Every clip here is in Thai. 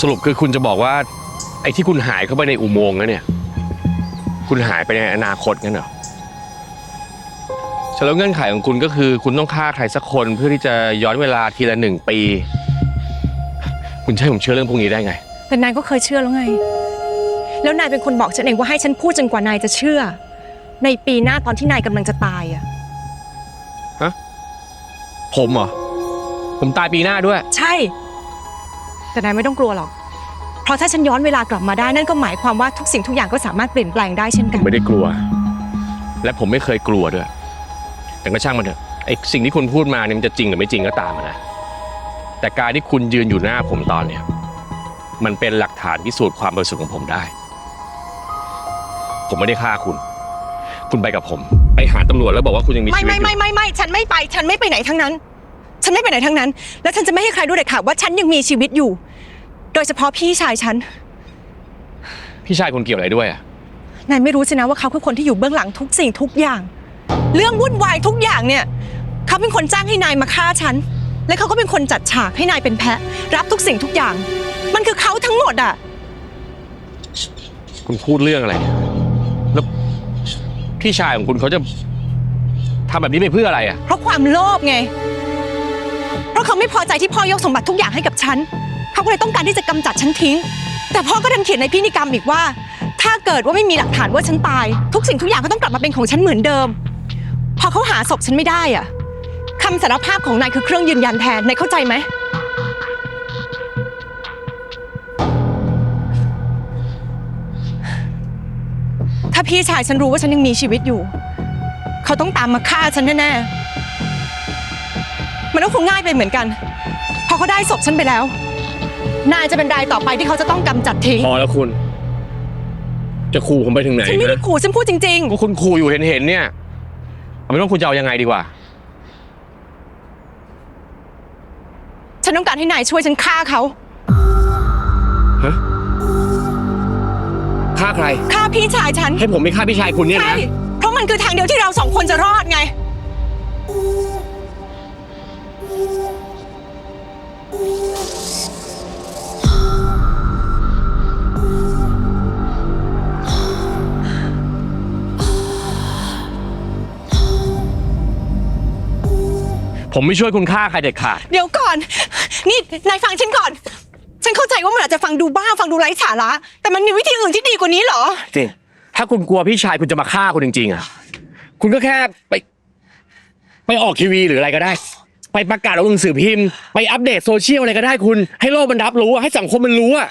สรุปคือคุณจะบอกว่า ไอ้ที่คุณหายเข้าไปในอุโมงค์แล้วเนี่ย คุณหายไปในอนาคตงั้นเหรอฉะนั้นเงื่อนไขของคุณก็คือ คุณต้องฆ่าใครสักคนเพื่อที่จะย้อนเวลาทีละหนึ่งปี คุณจะให้ผมเชื่อเรื่องพวกนี้ได้ไง แต่นายก็เคยเชื่อแล้วไง แล้วนายเป็นคนบอกฉันเองว่าให้ฉันพูดจนกว่านายจะเชื่อ ในปีหน้าตอนที่นายกำลังจะตายอะ ผมเหรอ ผมตายปีหน้าด้วย ใช่ แต่นายไม่ต้องกลัวหรอก เพราะถ้าฉันย้อนเวลากลับมาได้นั่นก็หมายความว่าทุกสิ่งทุกอย่างก็สามารถเปลี่ยนแปลงได้เช่นผกัมนไม่ได้กลัว และผมไม่เคยกลัวด้วย แต่ก็ช่างมันเถอะไอ้สิ่งที่คุณพูดมาเนี่ยมันจะจริงหรือไม่จริงก็ตามอะนะ แต่การที่คุณยืนอยู่หน้าผมตอนเนี้ยมันเป็นหลักฐานพิสูจน์ความบริสุทธิ์ของผมได้ ผมไม่ได้ฆ่าคุณ คุณไปกับผม ไปหาตำรวจแล้วบอกว่าคุณยังมีไม่ชีวิตไม่อยู่ ไม่ไม่ไม่ฉันไม่ไป ฉันไม่ไปไหนทั้งนั้น ฉันไม่ไปไหนทั้งนั้น และฉันจะไม่ให้ใครรู้เด็ดขาดว่าฉันยังมีชีวิตอยู่ โดยเฉพาะพี่ชายฉัน พี่ชายคุณเกี่ยวอะไรด้วยอะนายไม่รู้สินะว่าเขาคือคนที่อยู่เบื้องหลังทุกสิ่งทุกอย่าง เรื่องวุ่นวายทุกอย่างเนี่ยเขาเป็นคนจ้างให้นายมาฆ่าฉัน และเขาก็เป็นคนจัดฉากให้นายเป็นแพะ รับทุกสิ่งทุกอย่าง มันคือเขาทั้งหมดอะคุณพูดเรื่องอะไรเนี่ยแล้วพี่ชายของคุณเขาจะทำแบบนี้ไปเพื่ออะไรอะเพราะความโลภไง เพราะเขาไม่พอใจที่พ่อยกสมบัติทุกอย่างให้กับฉัน เขาก็เลยต้องการที่จะกำจัดฉันทิ้ง แต่พ่อก็ดันเขียนในพินิกรรมอีกว่า ถ้าเกิดว่าไม่มีหลักฐานว่าฉันตาย ทุกสิ่งทุกอย่างก็ต้องกลับมาเป็นของฉันเหมือนเดิม พอเขาหาศพฉันไม่ได้อะคำสารภาพของนายคือเครื่องยืนยันแทนนายเข้าใจไหม ถ้าพี่ชายฉันรู้ว่าฉันยังมีชีวิตอยู่ เขาต้องตามมาฆ่าฉันแน่ๆ มันก็คงง่ายไปเหมือนกันพอเขาได้ศพฉันไปแล้ว นายจะเป็นรายต่อไปที่เขาจะต้องกำจัดทิ้งพอแล้วคุณ จะขู่ผมไปถึงไหนฉันไม่ได้นะขู่ฉันพูดจริง ก็คุณขู่อยู่เห็นเห็นๆเนี่ยเอาไม่ต้องคุณจะเอายังไงดีกว่า ๆ ฉันต้องการให้นายช่วยฉันฆ่าเขาฆ่าใคร ฆ่าพี่ชายฉันให้ผมไม่ฆ่าพี่ชายคุณเนี่ยใช่นะ เพราะมันคือทางเดียวที่เราสองคนจะรอดไง ผมไม่ช่วยคุณฆ่าใครเด็ดขาด เดี๋ยวก่อน นี่นายฟังฉันก่อน ฉันเข้าใจว่ามันอาจจะฟังดูบ้าฟังดูไร้สาระ แต่มันมีวิธีอื่นที่ดีกว่านี้เหรอ จริง ถ้าคุณกลัวพี่ชายคุณจะมาฆ่าคุณจริงๆอะ คุณก็แค่ไป ไปออกทีวีหรืออะไรก็ได้ ไปประกาศลงหนังสือพิมพ์ ไปอัปเดตโซเชียลอะไรก็ได้คุณ ให้โลกมันรับรู้อะให้สังคมมันรู้อะ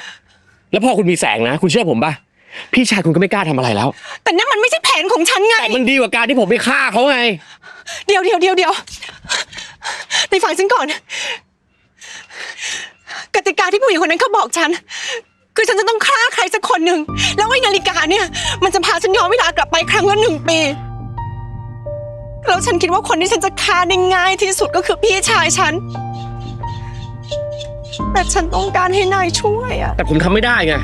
แล้วพอคุณมีแสงนะ คุณเชื่อผมป่ะ พี่ชายคุณก็ไม่กล้าทำอะไรแล้ว แต่นั่นมันไม่ใช่แผนของฉันไง แต่มันดีกว่าการที่ผมไปฆ่าเขาไง เดี๋ยวเดี๋ยวเดี๋ยวเดี๋ยว ไปฟังฉันก่อน กติกาที่ผู้หญิงคนนั้นเขาบอกฉัน คือฉันจะต้องฆ่าใครสักคนหนึ่ง แล้วไอ้นาฬิกาเนี่ย มันจะพาฉันย้อนเวลากลับไปครั้งละหนึ่งปีแล้วฉันคิดว่าคนที่ฉันจะฆ่าได้ง่ายที่สุดก็คือพี่ชายฉัน แต่ฉันต้องการให้นายช่วยอะแต่ผมทำไม่ได้ไง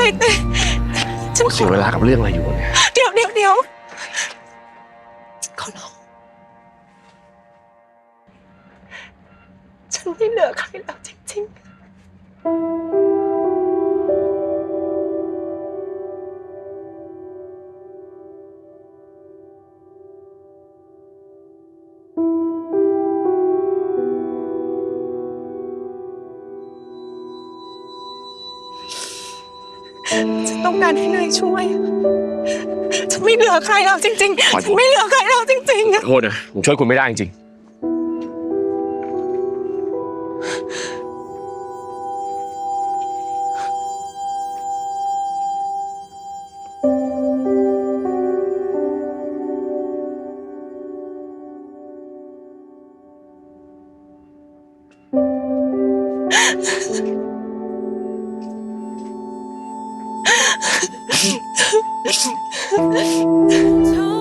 นายฉันขเสีอยเวลากับเรื่องอะไรอยู่เนี่ย ฉันไม่เหลือใครแล้วจริงๆฉันต้องการให้นายช่วย ฉันไม่เหลือใครแล้วจริงขอๆโทษฉันไม่เหลือใครแล้วจริงๆขอะอโทษนะ ผมช่วยคุณไม่ได้จริงทุ Tony.